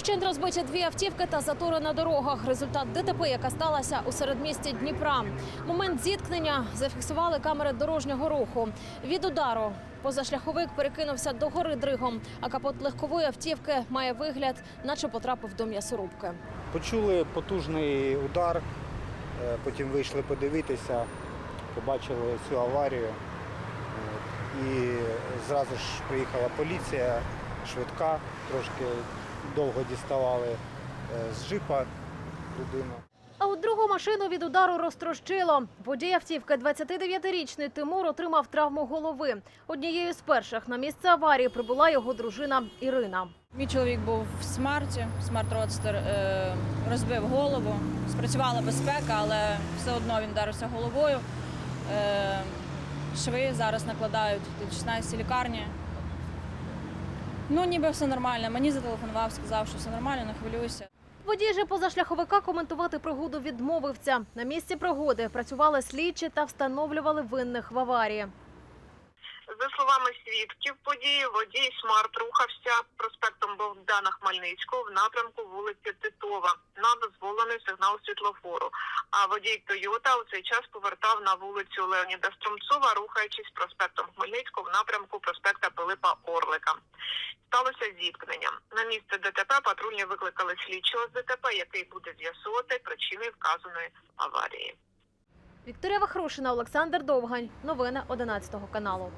Вщент розбиті дві автівки та затори на дорогах. Результат ДТП, яка сталася у середмісті Дніпра. Момент зіткнення зафіксували камери дорожнього руху. Від удару позашляховик перекинувся до гори дригом, а капот легкової автівки має вигляд, наче потрапив до м'ясорубки. Почули потужний удар, е, потім вийшли подивитися, побачили цю аварію. І зразу ж приїхала поліція, швидка, трошки довго діставали е, з джипа людину. А от другу машину від удару розтрощило. Водій автівки, 29-річний Тимур, отримав травму голови. Однією з перших на місце аварії прибула його дружина Ірина. Мій чоловік був в смарті, смарт родстер е, розбив голову. Спрацювала безпека, але все одно він вдарився головою. Е, шви зараз накладають тут 16 лікарні. Ну, ніби все нормально. Мені зателефонував, сказав, що все нормально, не хвилюйся. Водій же позашляховика коментувати пригоду відмовився. На місці пригоди працювали слідчі та встановлювали винних в аварії. За словами свідків події, водій смарт рухався проспектом Богдана Хмельницького в напрямку вулиці Титова на дозволений сигнал світлофору. А водій Тойота у цей час повертав на вулицю Леоніда Струмцова, рухаючись проспектом Хмельницького в напрямку проспекта Пилипа Орлика. Сталося зіткнення. На місце ДТП патрульні викликали слідчого з ДТП, який буде з'ясувати причини вказаної аварії. Вікторія Вахрушина, Олександр Довгань. Новини 11 каналу.